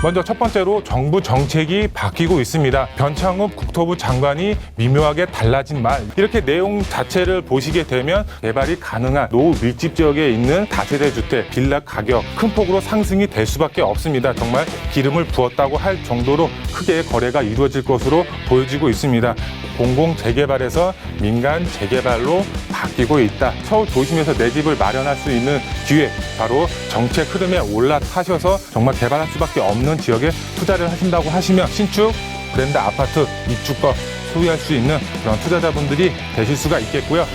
먼저 첫 번째로 정부 정책이 바뀌고 있습니다. 변창흠 국토부 장관이 미묘하게 달라진 말 이렇게 내용 자체를 보시게 되면 개발이 가능한 노후 밀집 지역에 있는 다세대 주택 빌라 가격 큰 폭으로 상승이 될 수밖에 없습니다. 정말 기름을 부었다고 할 정도로 크게 거래가 이루어질 것으로 보여지고 있습니다. 공공 재개발에서 민간 재개발로 바뀌고 있다. 서울 도심에서 내 집을 마련할 수 있는 기회, 바로 정책 흐름에 올라타셔서 정말 개발할 수밖에 없는 지역에 투자를 하신다고 하시면 신축, 브랜드 아파트, 입주권 소유할 수 있는 그런 투자자분들이 되실 수가 있겠고요.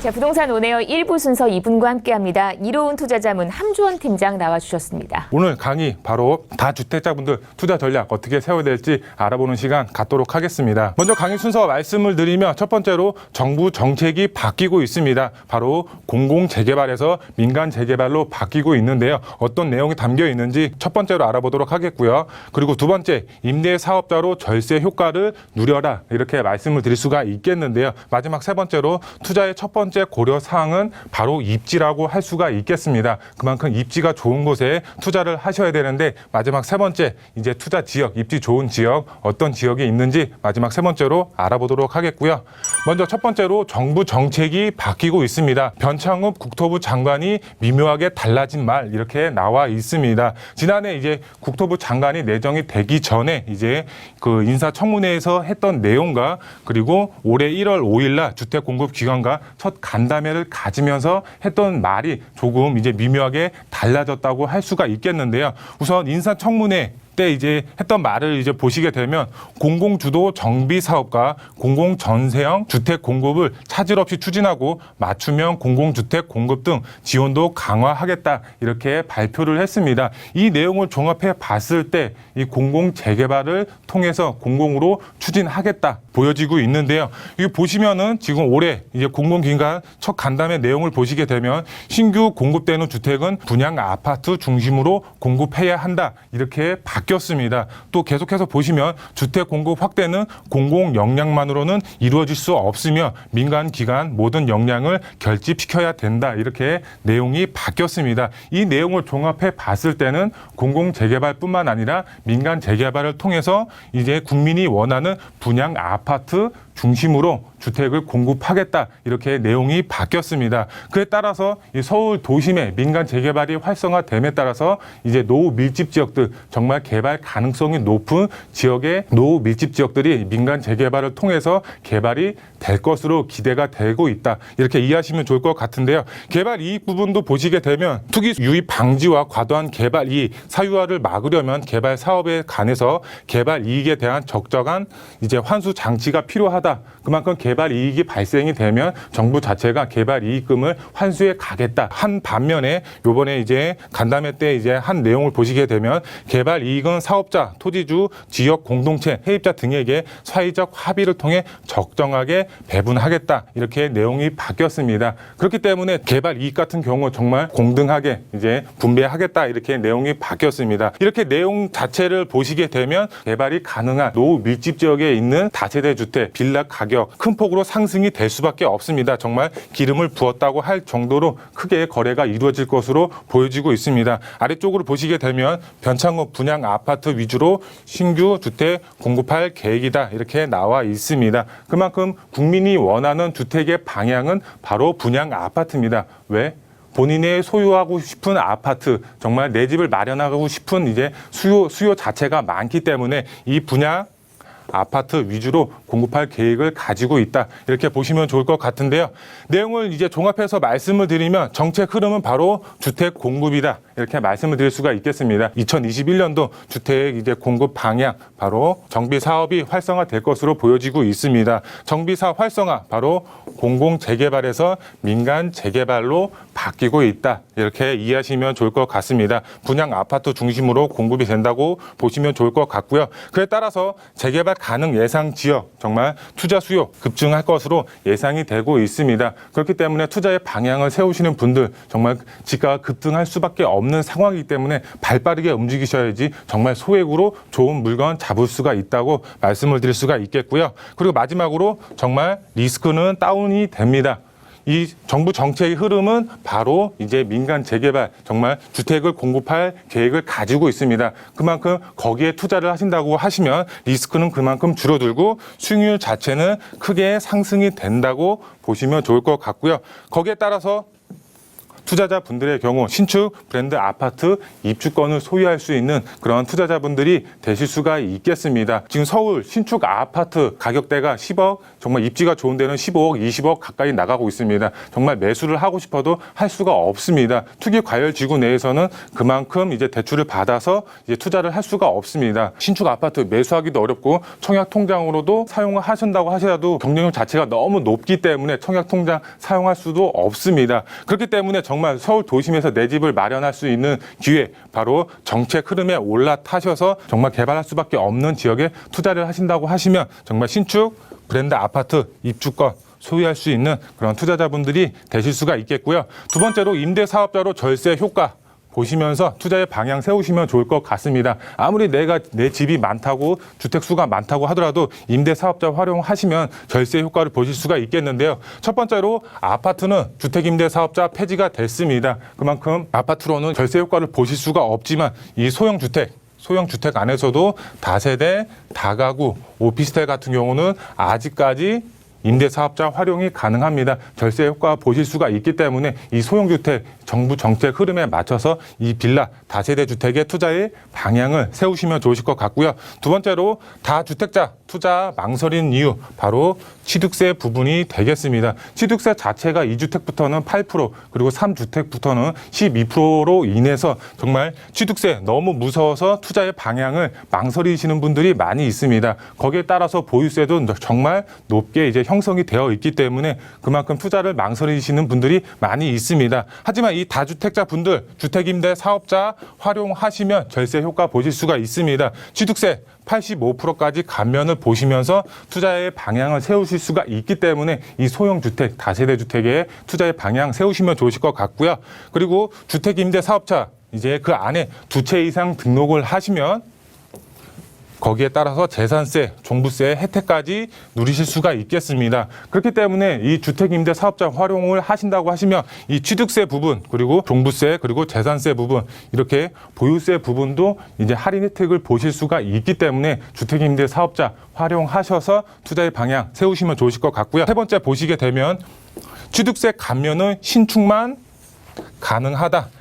자, 부동산 온에어 1부 순서 2분과 함께합니다. 이로운 투자자문 함주원 팀장 나와주셨습니다. 오늘 강의 바로 다주택자분들 투자 전략 어떻게 세워야 될지 알아보는 시간 갖도록 하겠습니다. 먼저 강의 순서 말씀을 드리면 첫 번째로 정부 정책이 바뀌고 있습니다. 바로 공공 재개발에서 민간 재개발로 바뀌고 있는데요. 어떤 내용이 담겨 있는지 첫 번째로 알아보도록 하겠고요. 그리고 두 번째 임대 사업자로 절세 효과를 누려라 이렇게 말씀을 드릴 수가 있겠는데요. 마지막 세 번째로 투자의 첫 번째 고려 사항은 바로 입지라고 할 수가 있겠습니다. 그만큼 입지가 좋은 곳에 투자를 하셔야 되는데 마지막 세 번째 이제 투자 지역 입지 좋은 지역 어떤 지역이 있는지 마지막 세 번째로 알아보도록 하겠고요. 먼저 첫 번째로 정부 정책이 바뀌고 있습니다. 변창흠 국토부 장관이 미묘하게 달라진 말 이렇게 나와 있습니다. 지난해 이제 국토부 장관이 내정이 되기 전에 이제 그 인사청문회에서 했던 내용과 그리고 올해 1월 5일 날 주택 공급 기관과 첫 간담회를 가지면서 했던 말이 조금 이제 미묘하게 달라졌다고 할 수가 있겠는데요. 우선 인사청문회 때 이제 했던 말을 이제 보시게 되면 공공 주도 정비 사업과 공공 전세형 주택 공급을 차질 없이 추진하고 맞춤형 공공 주택 공급 등 지원도 강화하겠다 이렇게 발표를 했습니다. 이 내용을 종합해 봤을 때 이 공공 재개발을 통해서 공공으로 추진하겠다 보여지고 있는데요. 이거 보시면은 지금 올해 이제 공공기관 첫 간담회 내용을 보시게 되면 신규 공급되는 주택은 분양 아파트 중심으로 공급해야 한다 이렇게 바뀌 었습니다. 또 계속해서 보시면 주택 공급 확대는 공공 역량만으로는 이루어질 수 없으며 민간 기관 모든 역량을 결집시켜야 된다 이렇게 내용이 바뀌었습니다. 이 내용을 종합해 봤을 때는 공공 재개발뿐만 아니라 민간 재개발을 통해서 이제 국민이 원하는 분양 아파트 중심으로 주택을 공급하겠다 이렇게 내용이 바뀌었습니다. 그에 따라서 이 서울 도심의 민간 재개발이 활성화됨에 따라서 이제 노후 밀집 지역들 정말 개발 가능성이 높은 지역의 노후 밀집 지역들이 민간 재개발을 통해서 개발이 될 것으로 기대가 되고 있다 이렇게 이해하시면 좋을 것 같은데요. 개발 이익 부분도 보시게 되면 투기 유입 방지와 과도한 개발 이익 사유화를 막으려면 개발 사업에 관해서 개발 이익에 대한 적정한 이제 환수 장치가 필요하다. 그만큼 개발 이익이 발생이 되면 정부 자체가 개발 이익금을 환수해 가겠다. 한 반면에 요번에 이제 간담회 때 이제 한 내용을 보시게 되면 개발 이익은 사업자, 토지주, 지역 공동체, 해입자 등에게 사회적 합의를 통해 적정하게 배분하겠다. 이렇게 내용이 바뀌었습니다. 그렇기 때문에 개발 이익 같은 경우 정말 공등하게 이제 분배하겠다. 이렇게 내용이 바뀌었습니다. 이렇게 내용 자체를 보시게 되면 개발이 가능한 노후 밀집 지역에 있는 다세대 주택, 빌라 가격 큰 폭으로 상승이 될 수밖에 없습니다. 정말 기름을 부었다고 할 정도로 크게 거래가 이루어질 것으로 보여지고 있습니다. 아래쪽으로 보시게 되면 변창호 분양 아파트 위주로 신규 주택 공급할 계획이다 이렇게 나와 있습니다. 그만큼 국민이 원하는 주택의 방향은 바로 분양 아파트입니다. 왜? 본인의 소유하고 싶은 아파트, 정말 내 집을 마련하고 싶은 이제 수요, 수요 자체가 많기 때문에 이 분양 아파트 위주로 공급할 계획을 가지고 있다. 이렇게 보시면 좋을 것 같은데요. 내용을 이제 종합해서 말씀을 드리면 정책 흐름은 바로 주택 공급이다. 이렇게 말씀을 드릴 수가 있겠습니다. 2021년도 주택 이제 공급 방향 바로 정비 사업이 활성화될 것으로 보여지고 있습니다. 정비 사업 활성화 바로 공공 재개발에서 민간 재개발로 바뀌고 있다. 이렇게 이해하시면 좋을 것 같습니다. 분양 아파트 중심으로 공급이 된다고 보시면 좋을 것 같고요. 그에 따라서 재개발 가능 예상 지역 정말 투자 수요 급증할 것으로 예상이 되고 있습니다. 그렇기 때문에 투자의 방향을 세우시는 분들 정말 지가가 급등할 수밖에 없는 상황이기 때문에 발빠르게 움직이셔야지 정말 소액으로 좋은 물건 잡을 수가 있다고 말씀을 드릴 수가 있겠고요. 그리고 마지막으로 정말 리스크는 다운이 됩니다. 이 정부 정책의 흐름은 바로 이제 민간 재개발 정말 주택을 공급할 계획을 가지고 있습니다. 그만큼 거기에 투자를 하신다고 하시면 리스크는 그만큼 줄어들고 수익률 자체는 크게 상승이 된다고 보시면 좋을 것 같고요. 거기에 따라서 투자자분들의 경우 신축 브랜드 아파트 입주권을 소유할 수 있는 그런 투자자분들이 되실 수가 있겠습니다. 지금 서울 신축 아파트 가격대가 10억, 정말 입지가 좋은 데는 15억, 20억 가까이 나가고 있습니다. 정말 매수를 하고 싶어도 할 수가 없습니다. 투기 과열 지구 내에서는 그만큼 이제 대출을 받아서 이제 투자를 할 수가 없습니다. 신축 아파트 매수하기도 어렵고 청약 통장으로도 사용을 하신다고 하셔도 경쟁률 자체가 너무 높기 때문에 청약 통장 사용할 수도 없습니다. 그렇기 때문에 정말 서울 도심에서 내 집을 마련할 수 있는 기회 바로 정책 흐름에 올라타셔서 정말 개발할 수밖에 없는 지역에 투자를 하신다고 하시면 정말 신축 브랜드 아파트 입주권 소유할 수 있는 그런 투자자분들이 되실 수가 있겠고요. 두 번째로 임대 사업자로 절세 효과 보시면서 투자의 방향 세우시면 좋을 것 같습니다. 아무리 내가 내 집이 많다고 주택 수가 많다고 하더라도 임대 사업자 활용하시면 절세 효과를 보실 수가 있겠는데요. 첫 번째로 아파트는 주택 임대 사업자 폐지가 됐습니다. 그만큼 아파트로는 절세 효과를 보실 수가 없지만 이 소형 주택 소형 주택 안에서도 다세대, 다가구, 오피스텔 같은 경우는 아직까지 임대 사업자 활용이 가능합니다. 절세 효과 보실 수가 있기 때문에 이 소형 주택 정부 정책 흐름에 맞춰서 이 빌라 다세대 주택의 투자의 방향을 세우시면 좋으실 것 같고요. 두 번째로 다주택자 투자 망설이는 이유 바로 취득세 부분이 되겠습니다. 취득세 자체가 2주택부터는 8% 그리고 3주택부터는 12%로 인해서 정말 취득세 너무 무서워서 투자의 방향을 망설이시는 분들이 많이 있습니다. 거기에 따라서 보유세도 정말 높게 이제 형 성이 되어 있기 때문에 그만큼 투자를 망설이시는 분들이 많이 있습니다. 하지만 이 다주택자 분들 주택임대 사업자 활용하시면 절세 효과 보실 수가 있습니다. 취득세 85%까지 감면을 보시면서 투자의 방향을 세우실 수가 있기 때문에 이 소형 주택, 다세대 주택의 투자의 방향 세우시면 좋으실 것 같고요. 그리고 주택 임대 사업자 이제 그 안에 두 채 이상 등록을 하시면 거기에 따라서 재산세, 종부세 혜택까지 누리실 수가 있겠습니다. 그렇기 때문에 이 주택임대 사업자 활용을 하신다고 하시면 이 취득세 부분 그리고 종부세 그리고 재산세 부분 이렇게 보유세 부분도 이제 할인 혜택을 보실 수가 있기 때문에 주택임대 사업자 활용하셔서 투자의 방향 세우시면 좋으실 것 같고요. 세 번째 보시게 되면 취득세 감면은 신축만 가능하다.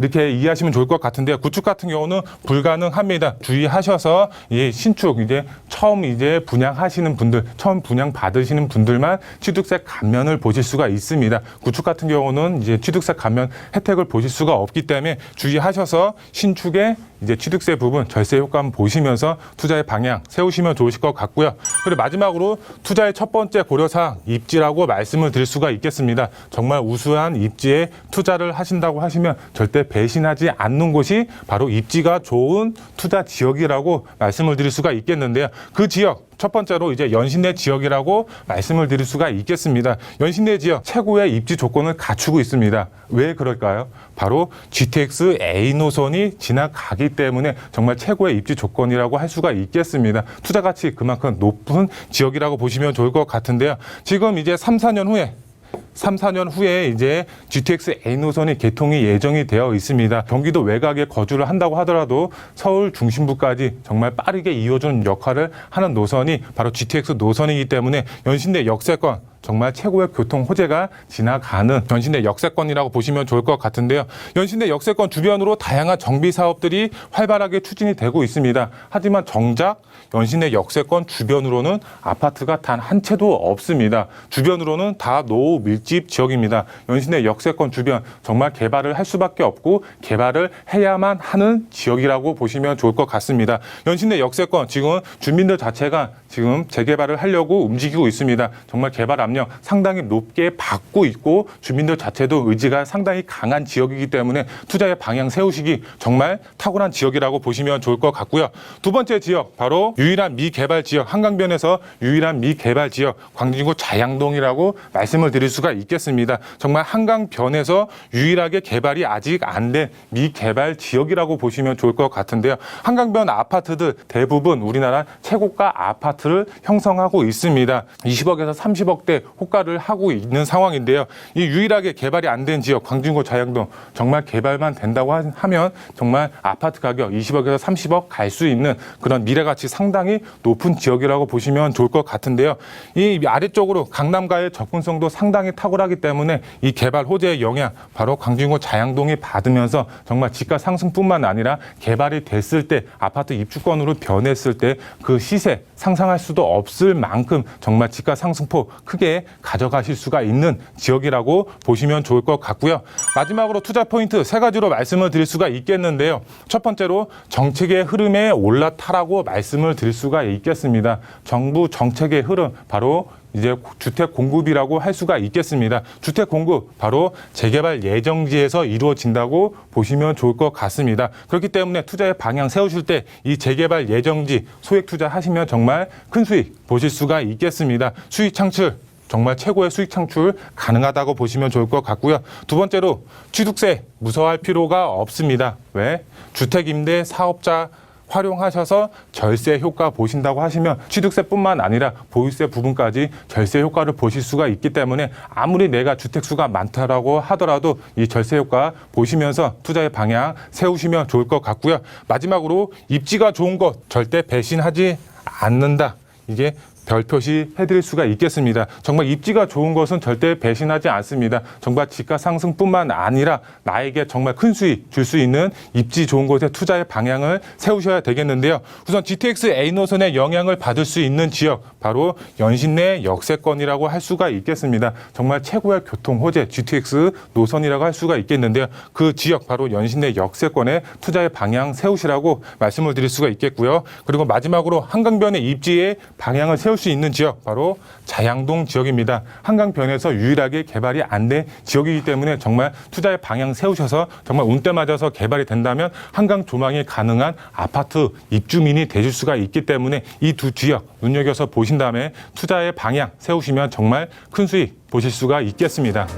이렇게 이해하시면 좋을 것 같은데요. 구축 같은 경우는 불가능합니다. 주의하셔서 이 신축 이제 처음 이제 분양하시는 분들, 처음 분양 받으시는 분들만 취득세 감면을 보실 수가 있습니다. 구축 같은 경우는 이제 취득세 감면 혜택을 보실 수가 없기 때문에 주의하셔서 신축의 이제 취득세 부분 절세 효과만 보시면서 투자의 방향 세우시면 좋으실 것 같고요. 그리고 마지막으로 투자의 첫 번째 고려사항 입지라고 말씀을 드릴 수가 있겠습니다. 정말 우수한 입지에 투자를 하신다고 하시면 절대 배신하지 않는 곳이 바로 입지가 좋은 투자 지역이라고 말씀을 드릴 수가 있겠는데요. 그 지역 첫 번째로 이제 연신내 지역이라고 말씀을 드릴 수가 있겠습니다. 연신내 지역 최고의 입지 조건을 갖추고 있습니다. 왜 그럴까요? 바로 GTX A 노선이 지나가기 때문에 정말 최고의 입지 조건이라고 할 수가 있겠습니다. 투자 가치 그만큼 높은 지역이라고 보시면 좋을 것 같은데요. 지금 이제 3, 4년 후에 3, 4년 후에 이제 GTX A 노선이 개통이 예정이 되어 있습니다. 경기도 외곽에 거주를 한다고 하더라도 서울 중심부까지 정말 빠르게 이어주는 역할을 하는 노선이 바로 GTX 노선이기 때문에 연신내 역세권 정말 최고의 교통 호재가 지나가는 연신내 역세권이라고 보시면 좋을 것 같은데요. 연신내 역세권 주변으로 다양한 정비 사업들이 활발하게 추진이 되고 있습니다. 하지만 정작 연신내 역세권 주변으로는 아파트가 단 한 채도 없습니다. 주변으로는 다 노후 밀집 지역입니다. 연신내 역세권 주변 정말 개발을 할 수밖에 없고 개발을 해야만 하는 지역이라고 보시면 좋을 것 같습니다. 연신내 역세권 지금 주민들 자체가 지금 재개발을 하려고 움직이고 있습니다. 정말 개발 압력 상당히 높게 받고 있고 주민들 자체도 의지가 상당히 강한 지역이기 때문에 투자의 방향 세우시기 정말 탁월한 지역이라고 보시면 좋을 것 같고요. 두 번째 지역 바로 유일한 미개발 지역 한강변에서 유일한 미개발 지역 광진구 자양동이라고 말씀을 드릴 수가 있겠습니다. 정말 한강변에서 유일하게 개발이 아직 안 된 미개발 지역이라고 보시면 좋을 것 같은데요. 한강변 아파트들 대부분 우리나라 최고가 아파트를 형성하고 있습니다. 20억에서 30억대 크게 호가를 하고 있는 상황인데요. 이 유일하게 개발이 안 된 지역 광진구 자양동 정말 개발만 된다고 하- 하면 정말 아파트 가격 20억에서 30억 갈 수 있는 그런 미래 가치 상당히 높은 지역이라고 보시면 좋을 것 같은데요. 이 아래쪽으로 강남가의 접근성도 상당히 탁월하기 때문에 이 개발 호재의 영향 바로 광진구 자양동이 받으면서 정말 집가 상승뿐만 아니라 개발이 됐을 때 아파트 입주권으로 변했을 때 그 시세 상상할 수도 없을 만큼 정말 집가 상승폭 크게 가져가실 수가 있는 지역이라고 보시면 좋을 것 같고요. 마지막으로 투자 포인트 세 가지로 말씀을 드릴 수가 있겠는데요. 첫 번째로 정책의 흐름에 올라타라고 말씀을 드릴 수가 있겠습니다. 정부 정책의 흐름 바로 이제 주택 공급이라고 할 수가 있겠습니다. 주택 공급 바로 재개발 예정지에서 이루어진다고 보시면 좋을 것 같습니다. 그렇기 때문에 투자의 방향 세우실 때 이 재개발 예정지 소액 투자 하시면 정말 큰 수익 보실 수가 있겠습니다. 수익 창출 정말 최고의 수익 창출 가능하다고 보시면 좋을 것 같고요. 두 번째로 취득세 무서워할 필요가 없습니다. 왜? 주택 임대 사업자 활용하셔서 절세 효과 보신다고 하시면 취득세뿐만 아니라 보유세 부분까지 절세 효과를 보실 수가 있기 때문에 아무리 내가 주택 수가 많다라고 하더라도 이 절세 효과 보시면서 투자의 방향 세우시면 좋을 것 같고요. 마지막으로 입지가 좋은 것 절대 배신하지 않는다. 이게 별 표시 해드릴 수가 있겠습니다. 정말 입지가 좋은 것은 절대 배신하지 않습니다. 정말 집가 상승뿐만 아니라 나에게 정말 큰 수익 줄 수 있는 입지 좋은 곳에 투자의 방향을 세우셔야 되겠는데요. 우선 GTX A 노선의 영향을 받을 수 있는 지역 바로 연신내 역세권이라고 할 수가 있겠습니다. 정말 최고의 교통 호재 GTX 노선이라고 할 수가 있겠는데요. 그 지역 바로 연신내 역세권에 투자의 방향 세우시라고 말씀을 드릴 수가 있겠고요. 그리고 마지막으로 한강변의 입지의 방향을 세울 수 있는 지역 바로 자양동 지역입니다. 한강변에서 유일하게 개발이 안 된 지역이기 때문에 정말 투자의 방향 세우셔서 정말 운때 맞아서 개발이 된다면 한강 조망이 가능한 아파트 입주민이 되실 수가 있기 때문에 이 두 지역 눈여겨서 보신 다음에 투자의 방향 세우시면 정말 큰 수익 보실 수가 있겠습니다.